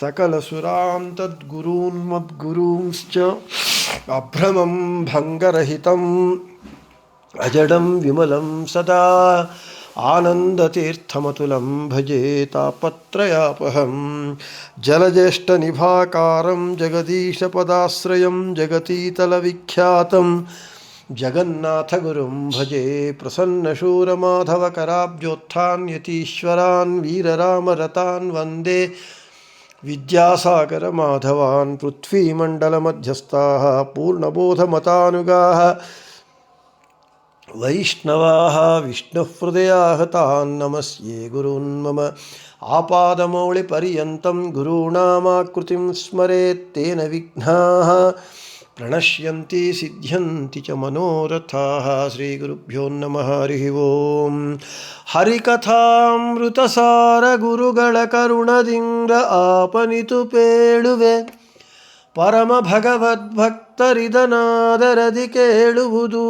सकलसुरां तद्गुरून्मद्गुरूंश्च अभ्रमं भङ्गरहितम्। अजडं विमलं सदा आनन्दतीर्थमतुलं भजे तापत्रयापहं जलज्येष्ठनिभाकारं जगदीशपदाश्रयं जगतीतलविख्यातं जगन्नाथगुरुं भजे प्रसन्नशूरमाधवकराब्जोत्थान् यतीश्वरान् वीररामरतान् वंदे विद्यासागरमाधवान् पृथ्वीमण्डलमध्यस्थाः पूर्णबोधमतानुगाः वैष्णवाः विष्णुहृदयाः तान् नमस्ये गुरून्मम आपादमौलिपर्यन्तं गुरूणामाकृतिं स्मरेत् तेन ಪ್ರಣಶ್ಯಂತಿ ಸಿದ್ಧ್ಯಂತಿ ಚ ಮನೋರಥಾ ಶ್ರೀ ಗುರುಭ್ಯೋ ನಮಃ ಹರಿ ಓಂ ಹರಿಕಥಾಮೃತಸಾರ ಗುರುಗಳ ಕರುಣದಿಂದ ಆಪನಿತು ಪೇಳುವೆ ಪರಮ ಭಗವದ್ಭಕ್ತರಿದನಾದರದಿ ಕೇಳುವುದು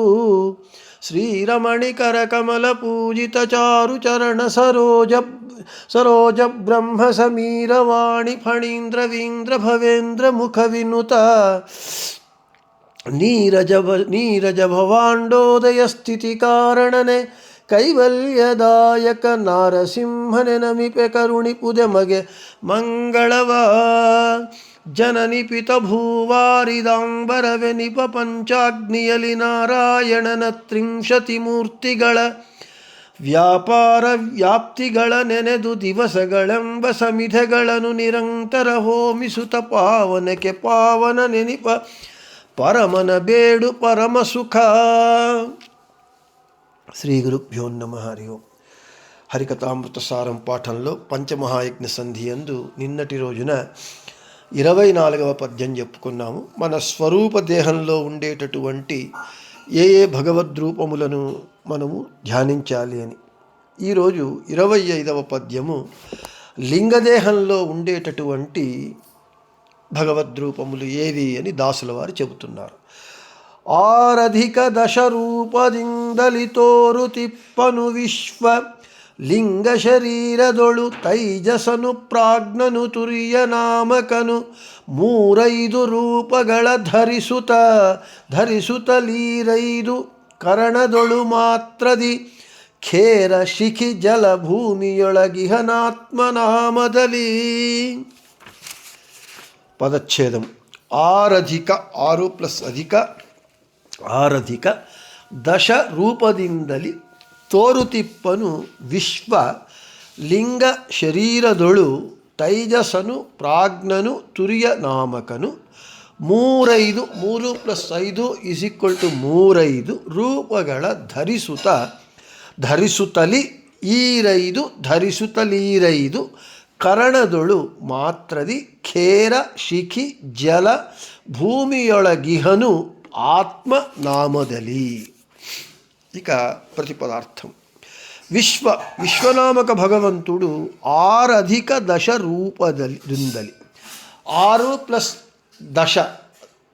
ಶ್ರೀರಮಣಿಕರ ಕಮಲ ಪೂಜಿತ ಚಾರು ಚರಣ ಸರೋಜ ಸರೋಜ ಬ್ರಹ್ಮ ಸಮೀರವಾಣಿ ಫಣೀಂದ್ರವೀಂದ್ರ ಭವೇಂದ್ರ ಮುಖ ವಿನುತ ನೀರಜ ನೀರಜ ಭವಾಂಡೋದಯ ಸ್ಥಿತಿ ಕಾರಣನೆ, ಕೈವಲ್ಯದಾಯಕ ನಾರಸಿಂಹನೆ ನಮಿಪೆ ಕರುಣಿಪುದೆ ಮಗೆ ಮಂಗಳವ. ಜನನಿಪಿತ ಭೂವಾರಿದಾಂಬರವೆ ನಿಪ ಪಂಚಾಗ್ನಿಯಲಿ ನಾರಾಯಣನ ತ್ರಿಂಶತಿ ಮೂರ್ತಿಗಳ. ವ್ಯಾಪಾರ ವ್ಯಾಪ್ತಿಗಳ ನೆನೆದು ದಿವಸಗಳೆಂಬ ಸಮಿಧೆಗಳನ್ನು ನಿರಂತರ ಹೋಮಿಸುತ್ತ ಪಾವನಕ್ಕೆ ಪಾವನ ನೆನಿಪ పరమన బేడు పరమ సుఖ శ్రీ గురుభ్యో నమ. హరి ఓం. హరికథామృత సారం పాఠంలో పంచమహాయజ్ఞ సంధి అందు నిన్నటి రోజున ఇరవై నాలుగవ పద్యం చెప్పుకున్నాము. మన స్వరూప దేహంలో ఉండేటటువంటి ఏ ఏ భగవద్రూపములను మనము ధ్యానించాలి అని. ఈరోజు ఇరవై ఐదవ పద్యము లింగదేహంలో ఉండేటటువంటి భగవద్రూపములు ఏవి అని దాసుల వారు చెబుతున్నారు. ఆరధిక దశ రూపదిందలితోరు తిప్పను విశ్వ లింగ శరీరదొడు తైజసను ప్రాజ్ఞను తుర్య నామకను మూరైదు రూపగళ ధరిసుత ధరిసుత లీరైదు కరణదొడు మాత్రది ఖేర శిఖి జల భూమియొళగిహనాత్మనామదలీ పదచ్ఛేదం ఆరధిక ఆరు ప్లస్ అధిక ఆరధిక దశ ರೂಪದಿಂದಲಿ ತೋರುತಿಪ್ಪನು ವಿಶ್ವ ಲಿಂಗ ಶರೀರದೊಳು ತೈಜಸನು ಪ್ರಾಜ್ಞನು ತುರಿಯ ನಾಮಕನು ಮೂರೈದು ಮೂರು ಪ್ಲಸ್ ಐದು ಇಸ್ ಈಕ್ವಲ್ ಟು ಮೂರೈದು ರೂಪಗಳ ಧರಿಸುತ್ತ ಧರಿಸುತ್ತಲಿ ಈರೈದು ಧರಿಸುತ್ತಲೀರೈದು ಕರಣದೊಳು ಮಾತ್ರದಿ ಖೇರ ಶಿಖಿ ಜಲ ಭೂಮಿಯೊಳಗಿಹನು ಆತ್ಮ ನಾಮದಲ್ಲಿ ఇక ప్రతిపదార్థం విశ్వ విశ్వనామక భగవంతుడు ఆరధిక దశ రూపదలి దుందలి ఆరు ప్లస్ దశ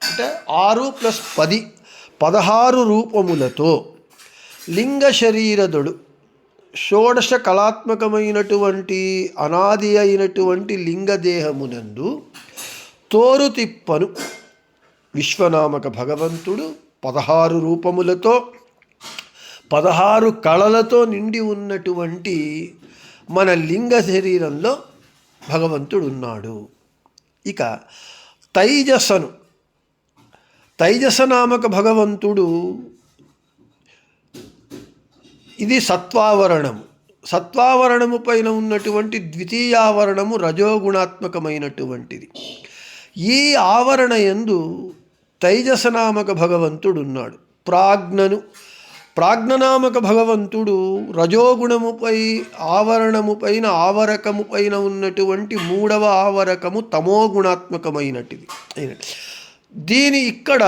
అంటే ఆరు ప్లస్ పది పదహారు రూపములతో లింగ శరీరదుడు షోడశ కళాత్మకమైనటువంటి అనాది అయినటువంటి లింగదేహమునందు తోరుతిప్పను విశ్వనామక భగవంతుడు పదహారు రూపములతో పదహారు కళలతో నిండి ఉన్నటువంటి మన లింగ శరీరంలో భగవంతుడు ఉన్నాడు ఇక తైజసను తైజసనామక భగవంతుడు ఇది సత్వావరణము. సత్వావరణము పైన ఉన్నటువంటి ద్వితీయావరణము రజోగుణాత్మకమైనటువంటిది. ఈ ఆవరణ ఎందు తైజసనామక భగవంతుడు ఉన్నాడు ప్రాజ్ఞను. ప్రాజ్ఞనామక భగవంతుడు రజోగుణముపై ఆవరణము పైన ఆవరకము పైన ఉన్నటువంటి మూడవ ఆవరకము తమోగుణాత్మకమైనటిది. దీని ఇక్కడ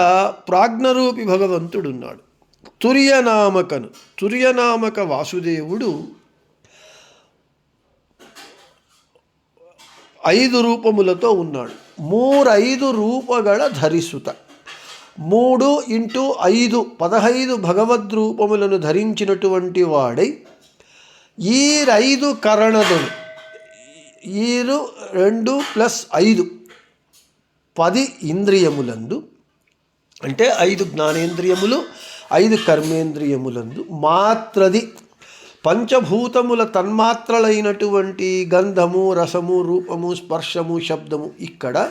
ప్రాజ్ఞరూపి భగవంతుడు ఉన్నాడు తుర్యనామకను. తుర్యనామక వాసుదేవుడు ఐదు రూపములతో ఉన్నాడు. మూడు ఐదు రూపగల ధరిసుత. మూడు ఇంటూ ఐదు పదహైదు భగవద్ రూపములను ధరించినటువంటి వాడై ఈరైదు కరణదులు ఈరు రెండు ప్లస్ ఐదు పది ఇంద్రియములందు. అంటే ఐదు జ్ఞానేంద్రియములు ఐదు కర్మేంద్రియములందు మాత్రది పంచభూతముల తన్మాత్రలైనటువంటి గంధము రసము రూపము స్పర్శము శబ్దము ఇక్కడ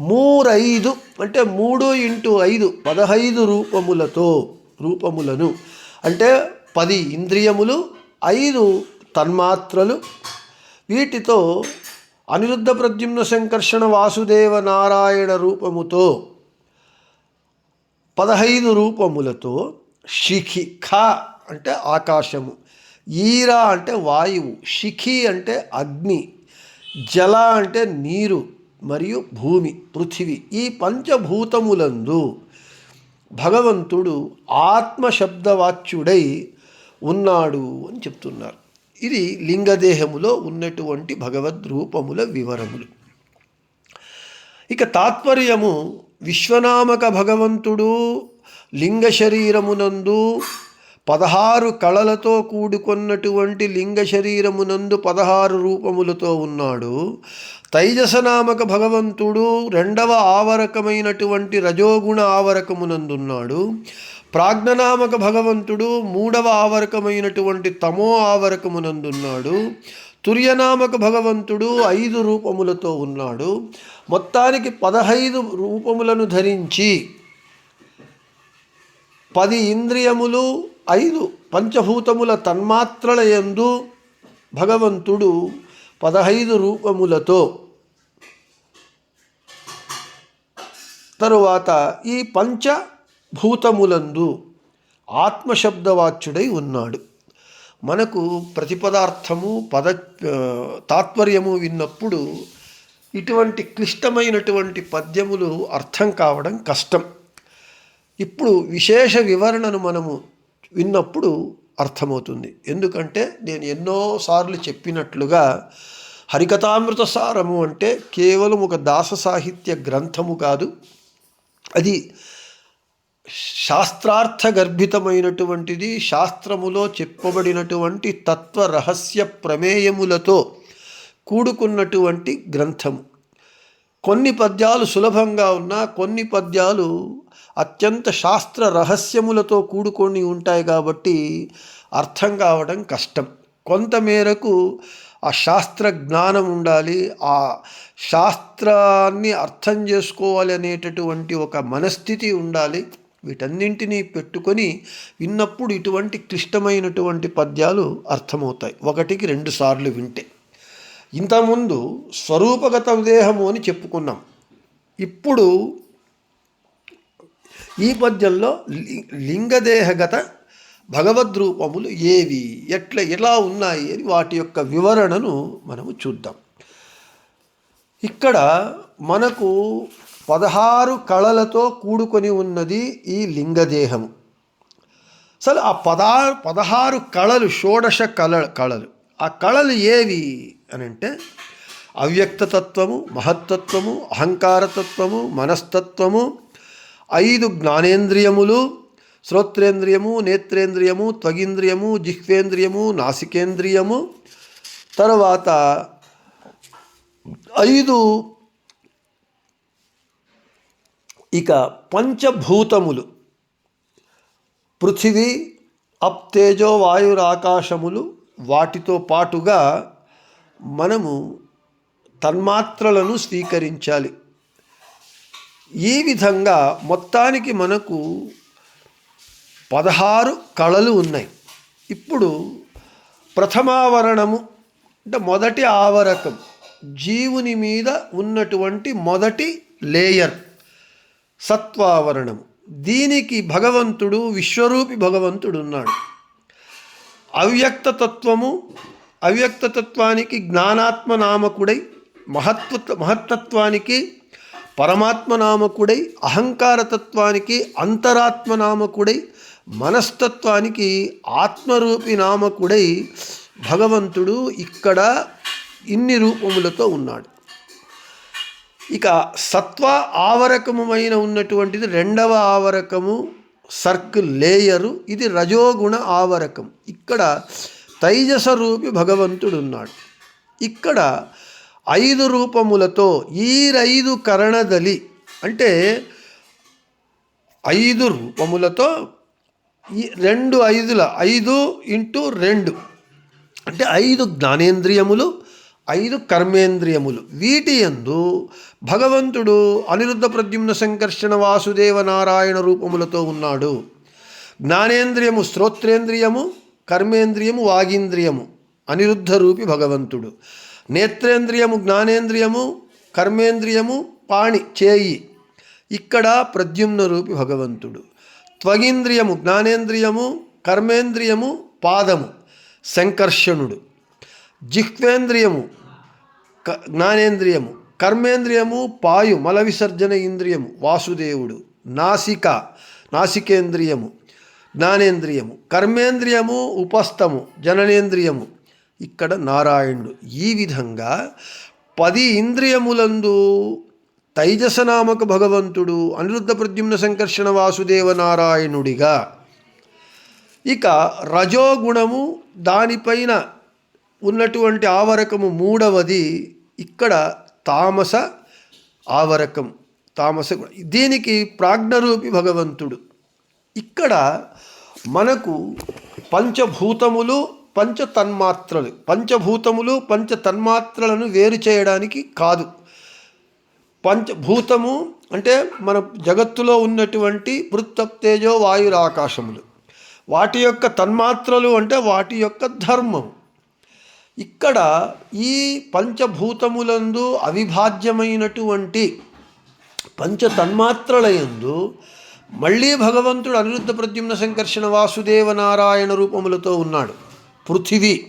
మూరైదు అంటే మూడు ఇంటూ ఐదు పదహైదు రూపములతో రూపములను. అంటే పది ఇంద్రియములు ఐదు తన్మాత్రలు. వీటితో అనిరుద్ధ ప్రద్యుమ్న సంకర్షణ వాసుదేవ నారాయణ రూపముతో పదహైదు రూపములతో శిఖి ఖ అంటే ఆకాశము ఈరా అంటే వాయువు శిఖి అంటే అగ్ని జల అంటే నీరు మరియు భూమి పృథివీ. ఈ పంచభూతములందు భగవంతుడు ఆత్మశబ్దవాచ్యుడై ఉన్నాడు అని చెప్తున్నారు. ఇది లింగదేహములో ఉన్నటువంటి భగవద్ రూపముల వివరములు. ఇక తాత్పర్యము విశ్వనామక భగవంతుడు లింగ శరీరమునందు పదహారు కళలతో కూడుకున్నటువంటి లింగ శరీరమునందు పదహారు రూపములతో ఉన్నాడు. తైజసనామక భగవంతుడు రెండవ ఆవరకమైనటువంటి రజోగుణ ఆవరకమునందున్నాడు. ప్రాజ్ఞనామక భగవంతుడు మూడవ ఆవరకమైనటువంటి తమో ఆవరకమునందున్నాడు. తుర్యనామక భగవంతుడు ఐదు రూపములతో ఉన్నాడు. మొత్తానికి పదహైదు రూపములను ధరించి పది ఇంద్రియములు ఐదు పంచభూతముల తన్మాత్రల యందు భగవంతుడు పదహైదు రూపములతో తరువాత ఈ పంచభూతములందు ఆత్మశబ్దవాచ్యుడై ఉన్నాడు. మనకు ప్రతిపదార్థము పద తాత్పర్యము విన్నప్పుడు ఇటువంటి క్లిష్టమైనటువంటి పద్యములు అర్థం కావడం కష్టం. ఇప్పుడు విశేష వివరణను మనము విన్నప్పుడు అర్థమవుతుంది. ఎందుకంటే నేను ఎన్నోసార్లు చెప్పినట్లుగా హరికథామృత సారము అంటే కేవలం ఒక దాస సాహిత్య గ్రంథము కాదు. అది శాస్త్రార్థ గర్భితమైనటువంటిది శాస్త్రములో చెప్పబడినటువంటి తత్వ రహస్య ప్రమేయములతో కూడుకున్నటువంటి గ్రంథము. కొన్ని పద్యాలు సులభంగా ఉన్నా కొన్ని పద్యాలు అత్యంత శాస్త్ర రహస్యములతో కూడుకొని ఉంటాయి కాబట్టి అర్థం కావడం కష్టం. కొంతమేరకు ఆ శాస్త్ర జ్ఞానం ఉండాలి ఆ శాస్త్రాన్ని అర్థం చేసుకోవాలి అనేటటువంటి ఒక మనస్థితి ఉండాలి. వీటన్నింటినీ పెట్టుకొని విన్నప్పుడు ఇటువంటి క్లిష్టమైనటువంటి పద్యాలు అర్థమవుతాయి. ఒకటికి రెండు సార్లు వింటే. ఇంతకుముందు స్వరూపగత దేహము అని చెప్పుకున్నాం. ఇప్పుడు ఈ పద్యంలో లి- లింగదేహగత భగవద్రూపములు ఏవి ఎట్లా ఎలా ఉన్నాయి అని వాటి యొక్క వివరణను మనము చూద్దాం. ఇక్కడ మనకు పదహారు కళలతో కూడుకొని ఉన్నది ఈ లింగదేహము. అసలు ఆ పదహారు పదహారు కళలు షోడశ కళ కళలు ఆ కళలు ఏవి అని అంటే అవ్యక్తతత్వము మహత్తత్వము అహంకారతత్వము మనస్తత్వము ఐదు జ్ఞానేంద్రియములు శ్రోత్రేంద్రియము నేత్రేంద్రియము త్వగింద్రియము జిహ్వేంద్రియము నాసికేంద్రియము తర్వాత ఐదు ఇక పంచభూతములు. పృథివీ అప్తేజో వాయురాకాశములు వాటితో పాటుగా మనము తన్మాత్రలను స్వీకరించాలి. ఈ విధంగా మొత్తానికి మనకు పదహారు కళలు ఉన్నాయి. ఇప్పుడు ప్రథమావరణము అంటే మొదటి ఆవరకం జీవుని మీద ఉన్నటువంటి మొదటి లేయర్. సత్వావరణము. దీనికి భగవంతుడు విశ్వరూపి భగవంతుడు ఉన్నాడు అవ్యక్త తత్వము అవ్యక్త తత్వానికి జ్ఞానాత్మ నామకుడై మహత్వ మహత్తత్వానికి పరమాత్మ నామకుడై అంతరాత్మనామకుడై అంతరాత్మ నామకుడై మనస్తత్వానికి ఆత్మరూపి నామకుడై భగవంతుడు ఇక్కడ ఇన్ని రూపములతో ఉన్నాడు. ఇక సత్వ ఆవరకమైన ఉన్నటువంటిది రెండవ ఆవరకము సర్కిల్ లేయరు. ఇది రజోగుణ ఆవరకం. ఇక్కడ తైజస రూపి భగవంతుడు ఉన్నాడు ఇక్కడ ఐదు రూపములతో ఈరైదు కరణదలి అంటే ఐదు రూపములతో ఈ రెండు ఐదుల ఐదు ఇంటూ రెండు అంటే ఐదు జ్ఞానేంద్రియములు ఐదు కర్మేంద్రియములు. వీటి యందు భగవంతుడు అనిరుద్ధ ప్రద్యుమ్న సంకర్షణ వాసుదేవ నారాయణ రూపములతో ఉన్నాడు. జ్ఞానేంద్రియము శ్రోత్రేంద్రియము కర్మేంద్రియము వాగింద్రియము అనిరుద్ధ రూపి భగవంతుడు. నేత్రేంద్రియము జ్ఞానేంద్రియము కర్మేంద్రియము పాణి చేయి. ఇక్కడ ప్రద్యుమ్న రూపి భగవంతుడు. త్వగింద్రియము జ్ఞానేంద్రియము కర్మేంద్రియము పాదము సంకర్షణుడు. జిహ్వేంద్రియము క జ్ఞానేంద్రియము కర్మేంద్రియము పాయు మల విసర్జన ఇంద్రియము వాసుదేవుడు నాసిక నాసికేంద్రియము జ్ఞానేంద్రియము కర్మేంద్రియము ఉపస్థము జననేంద్రియము. ఇక్కడ నారాయణుడు ఈ విధంగా పది ఇంద్రియములందు తైజసనామక భగవంతుడు అనిరుద్ధ ప్రద్యుమ్న సంకర్షణ వాసుదేవ నారాయణుడిగా. ఇక రజోగుణము దానిపైన ఉన్నటువంటి ఆవరకము మూడవది ఇక్కడ తామస ఆవరకం. తామస దీనికి ప్రాజ్ఞరూపి భగవంతుడు. ఇక్కడ మనకు పంచభూతములు పంచ తన్మాత్రలు పంచభూతములు పంచ తన్మాత్రలను వేరు చేయడానికి కాదు. పంచభూతము అంటే మన జగత్తులో ఉన్నటువంటి పృత్తప్తేజో వాయురాకాశములు. వాటి యొక్క తన్మాత్రలు అంటే వాటి యొక్క ధర్మం ఇక్కడ ఈ పంచభూతములందు అవిభాజ్యమైనటువంటి పంచ తన్మాత్రలయందు మళ్ళీ భగవంతుడు అనిరుద్ధ ప్రద్యుమ్న సంకర్షణ వాసుదేవ నారాయణ రూపములతో ఉన్నాడు. పృథివీ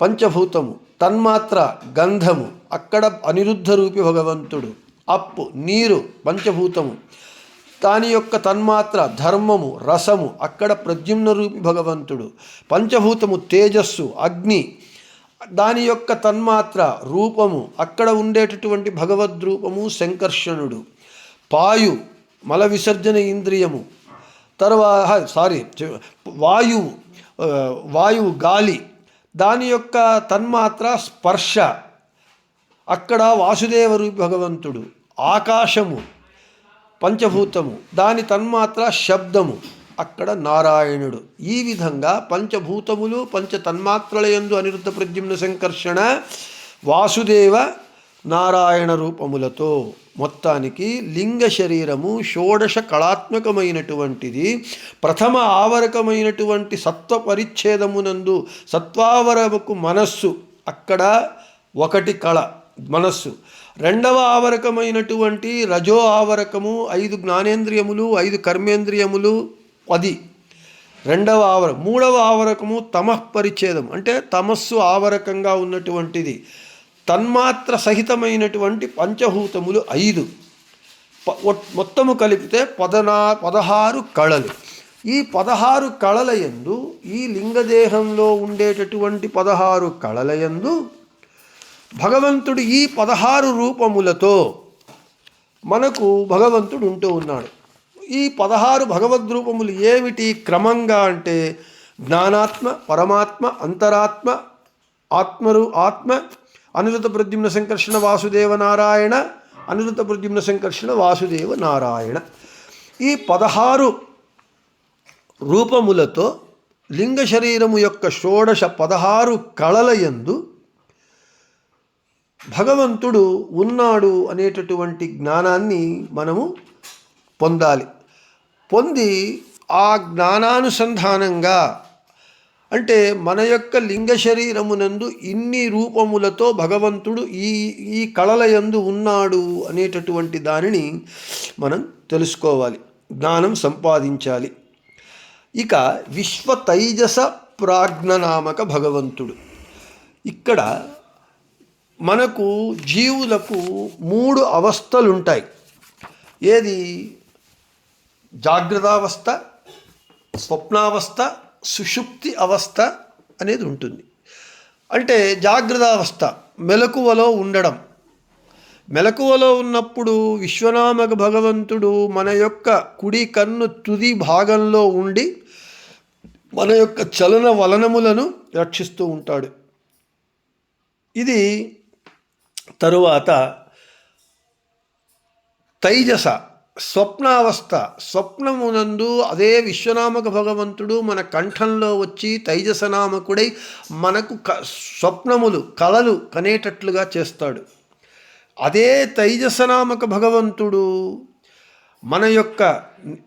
పంచభూతము తన్మాత్ర గంధము అక్కడ అనిరుద్ధ రూపి భగవంతుడు అప్పు నీరు పంచభూతము. దాని యొక్క తన్మాత్ర ధర్మము రసము అక్కడ ప్రద్యుమ్న రూపి భగవంతుడు. పంచభూతము తేజస్సు అగ్ని దాని యొక్క తన్మాత్ర రూపము అక్కడ ఉండేటటువంటి భగవద్రూపము శంకర్షణుడు. పాయు మల విసర్జన ఇంద్రియము. తర్వాత సారీ వాయువు వాయువు గాలి. దాని యొక్క తన్మాత్ర స్పర్శ. అక్కడ వాసుదేవ రూపి భగవంతుడు. ఆకాశము పంచభూతము. దాని తన్మాత్ర శబ్దము. అక్కడ నారాయణుడు. ఈ విధంగా పంచభూతములు పంచ తన్మాత్రలయందు అనిరుద్ధ ప్రద్యుమ్న సంకర్షణ వాసుదేవ నారాయణ రూపములతో మొత్తానికి లింగ శరీరము షోడశ కళాత్మకమైనటువంటిది ప్రథమ ఆవరకమైనటువంటి సత్వ పరిచ్ఛేదమునందు సత్వావరముకు మనస్సు అక్కడ ఒకటి కళ మనస్సు. రెండవ ఆవరకమైనటువంటి రజో ఆవరకము ఐదు జ్ఞానేంద్రియములు ఐదు కర్మేంద్రియములు పది. రెండవ ఆవర మూడవ ఆవరకము తమః పరిచ్ఛేదం. అంటే తమస్సు ఆవరకంగా ఉన్నటువంటిది. తన్మాత్ర సహితమైనటువంటి పంచభూతములు ఐదు. మొత్తము కలిపితే పదనా పదహారు కళలు. ఈ పదహారు కళలయందు ఈ లింగదేహంలో ఉండేటటువంటి పదహారు కళలయందు భగవంతుడు ఈ పదహారు రూపములతో మనకు భగవంతుడు ఉంటూ ఉన్నాడు. ఈ పదహారు భగవద్రూపములు ఏమిటి? క్రమంగా అంటే జ్ఞానాత్మ పరమాత్మ అంతరాత్మ ఆత్మరు ఆత్మ అనిరుత ప్రద్యుమ్న సంకర్షణ వాసుదేవ నారాయణ అనిరుత ప్రద్యుమ్న సంకర్షణ వాసుదేవ నారాయణ. ఈ పదహారు రూపములతో లింగ శరీరము యొక్క షోడశ పదహారు కళలయందు భగవంతుడు ఉన్నాడు అనేటటువంటి జ్ఞానాన్ని మనము పొందాలి. పొంది ఆ జ్ఞానానుసంధానంగా అంటే మన యొక్క లింగ శరీరమునందు ఇన్ని రూపములతో భగవంతుడు ఈ ఈ కళలయందు ఉన్నాడు అనేటటువంటి దానిని మనం తెలుసుకోవాలి. జ్ఞానం సంపాదించాలి. ఇక విశ్వ తైజస ప్రాజ్ఞనామక భగవంతుడు. ఇక్కడ మనకు జీవులకు మూడు అవస్థలు ఉంటాయి ఏది? జాగ్రత్తావస్థ స్వప్నావస్థ సుషుప్తి అవస్థ అనేది ఉంటుంది. అంటే జాగ్రత్తావస్థ మెలకువలో ఉండడం. మెలకువలో ఉన్నప్పుడు విశ్వనామక భగవంతుడు మన యొక్క కుడి కన్ను తుది భాగంలో ఉండి మన యొక్క చలన వలనములను రక్షిస్తూ ఉంటాడు. ఇది తరువాత తైజస స్వప్నావస్థ స్వప్నమునందు అదే విశ్వనామక భగవంతుడు మన కంఠంలో వచ్చి తైజసనామకుడై మనకు క స్వప్నములు కలలు కనేటట్లుగా చేస్తాడు. అదే తైజసనామక భగవంతుడు మన యొక్క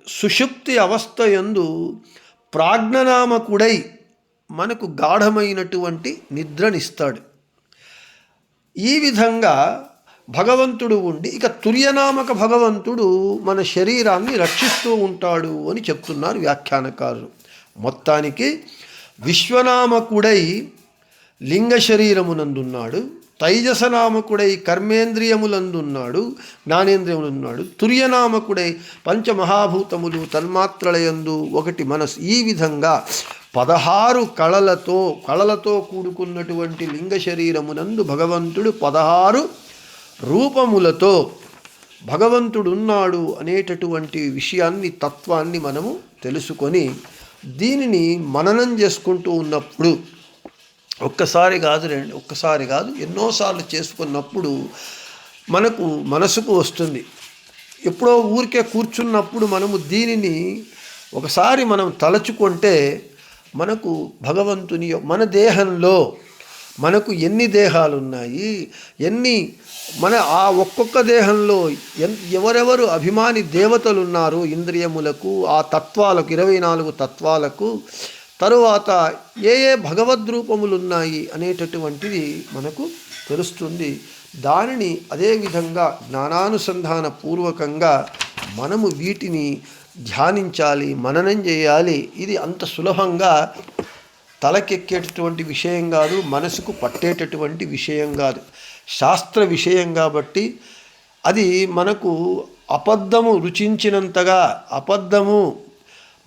సుషుప్తి అవస్థ యందు ప్రాజ్ఞనామకుడై మనకు గాఢమైనటువంటి నిద్రనిస్తాడు. ఈ విధంగా భగవంతుడు ఉండి ఇక తుర్యనామక భగవంతుడు మన శరీరాన్ని రక్షిస్తూ ఉంటాడు అని చెప్తున్నారు వ్యాఖ్యానకారులు. మొత్తానికి విశ్వనామకుడై లింగ శరీరమునందున్నాడు తైజసనామకుడై కర్మేంద్రియములందున్నాడు జ్ఞానేంద్రియములున్నాడు తుర్యనామకుడై పంచమహాభూతములు తన్మాత్రలయందు ఒకటి మనసు. ఈ విధంగా పదహారు కళలతో కళలతో కూడుకున్నటువంటి లింగ శరీరమునందు భగవంతుడు పదహారు రూపములతో భగవంతుడున్నాడు అనేటటువంటి విషయాన్ని తత్వాన్ని మనము తెలుసుకొని దీనిని మననం చేసుకుంటూ ఉన్నప్పుడు ఒక్కసారి కాదు రెండు ఒక్కసారి కాదు ఎన్నోసార్లు చేసుకున్నప్పుడు మనకు మనసుకు వస్తుంది. ఎప్పుడో ఊరికే కూర్చున్నప్పుడు మనము దీనిని ఒకసారి మనం తలచుకుంటే మనకు భగవంతుని మన దేహంలో మనకు ఎన్ని దేహాలు ఉన్నాయి ఎన్ని మన ఆ ఒక్కొక్క దేహంలో ఎన్ ఎవరెవరు అభిమాని దేవతలు ఉన్నారు ఇంద్రియములకు ఆ తత్వాలకు ఇరవై నాలుగు తత్వాలకు తరువాత ఏ ఏ భగవద్రూపములు ఉన్నాయి అనేటటువంటిది మనకు తెలుస్తుంది. దానిని అదేవిధంగా జ్ఞానానుసంధాన పూర్వకంగా మనము వీటిని ధ్యానించాలి మననం చేయాలి. ఇది అంత సులభంగా తలకెక్కేటటువంటి విషయం కాదు మనసుకు పట్టేటటువంటి విషయం కాదు. శాస్త్ర విషయం కాబట్టి అది మనకు అబద్ధము రుచించినంతగా అబద్ధము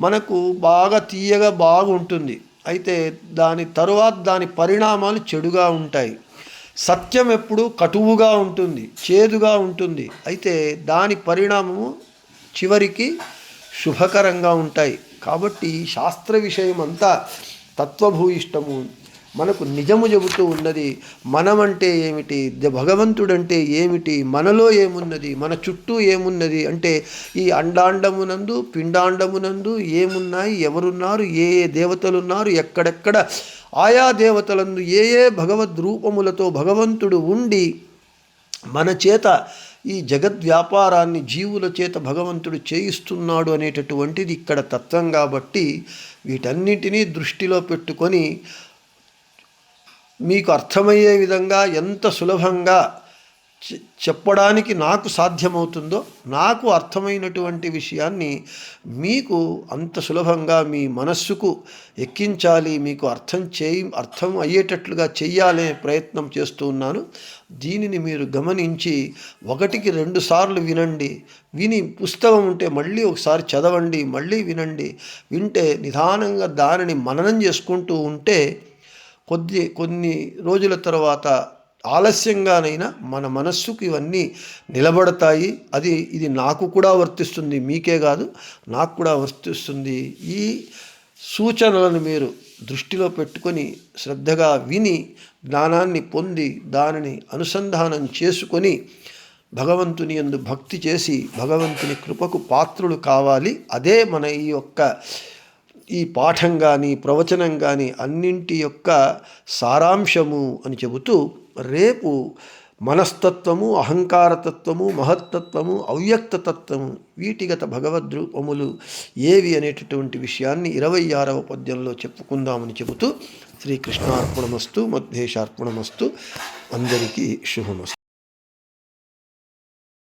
మనకు బాగా తీయగా బాగుంటుంది. అయితే దాని తరువాత దాని పరిణామాలు చెడుగా ఉంటాయి. సత్యం ఎప్పుడు కటువుగా ఉంటుంది చేదుగా ఉంటుంది. అయితే దాని పరిణామము చివరికి శుభకరంగా ఉంటాయి. కాబట్టి శాస్త్ర విషయం అంతా తత్వభూయిష్టము. మనకు నిజము చెబుతూ ఉన్నది మనమంటే ఏమిటి ద- భగవంతుడంటే ఏమిటి మనలో ఏమున్నది మన చుట్టూ ఏమున్నది అంటే ఈ అండాండమునందు పిండాండమునందు ఏమున్నాయి ఎవరున్నారు ఏ ఏ దేవతలున్నారు ఎక్కడెక్కడ ఆయా దేవతలందు ఏ ఏ భగవద్ రూపములతో భగవంతుడు ఉండి మన చేత ఈ జగద్ వ్యాపారాన్ని జీవుల చేత భగవంతుడు చేయిస్తున్నాడు అనేటటువంటిది ఇక్కడ తత్వం కాబట్టి వీటన్నిటినీ దృష్టిలో పెట్టుకొని మీకు అర్థమయ్యే విధంగా ఎంత సులభంగా చెప్పడానికి నాకు సాధ్యమవుతుందో నాకు అర్థమైనటువంటి విషయాన్ని మీకు అంత సులభంగా మీ మనస్సుకు ఎక్కించాలి మీకు అర్థం చేయి అర్థం అయ్యేటట్లుగా చెయ్యాలనే ప్రయత్నం చేస్తూ ఉన్నాను. దీనిని మీరు గమనించి ఒకటికి రెండు సార్లు వినండి. విని పుస్తకం ఉంటే మళ్ళీ ఒకసారి చదవండి మళ్ళీ వినండి. వింటే నిదానంగా దానిని మననం చేసుకుంటూ ఉంటే కొద్ది కొన్ని రోజుల తర్వాత ఆలస్యంగానైనా మన మనస్సుకు ఇవన్నీ నిలబడతాయి. అది ఇది నాకు కూడా వర్తిస్తుంది మీకే కాదు నాకు కూడా వర్తిస్తుంది. ఈ సూచనలను మీరు దృష్టిలో పెట్టుకొని శ్రద్ధగా విని జ్ఞానాన్ని పొంది దానిని అనుసంధానం చేసుకొని భగవంతుని యందు భక్తి చేసి భగవంతుని కృపకు పాత్రులు కావాలి. అదే మన ఈ యొక్క ఈ పాఠం కానీ ప్రవచనం కానీ అన్నింటి యొక్క సారాంశము అని చెబుతూ రేపు మనస్తత్వము అహంకారతత్వము మహత్తత్వము అవ్యక్తతత్వము వీటిగత భగవద్రూపములు ఏవి అనేటటువంటి విషయాన్ని ఇరవై ఆరవ పద్యంలో చెప్పుకుందామని చెబుతూ శ్రీకృష్ణార్పణమస్తు మధ్యేశార్పణమస్తు అందరికీ శుభమస్తు.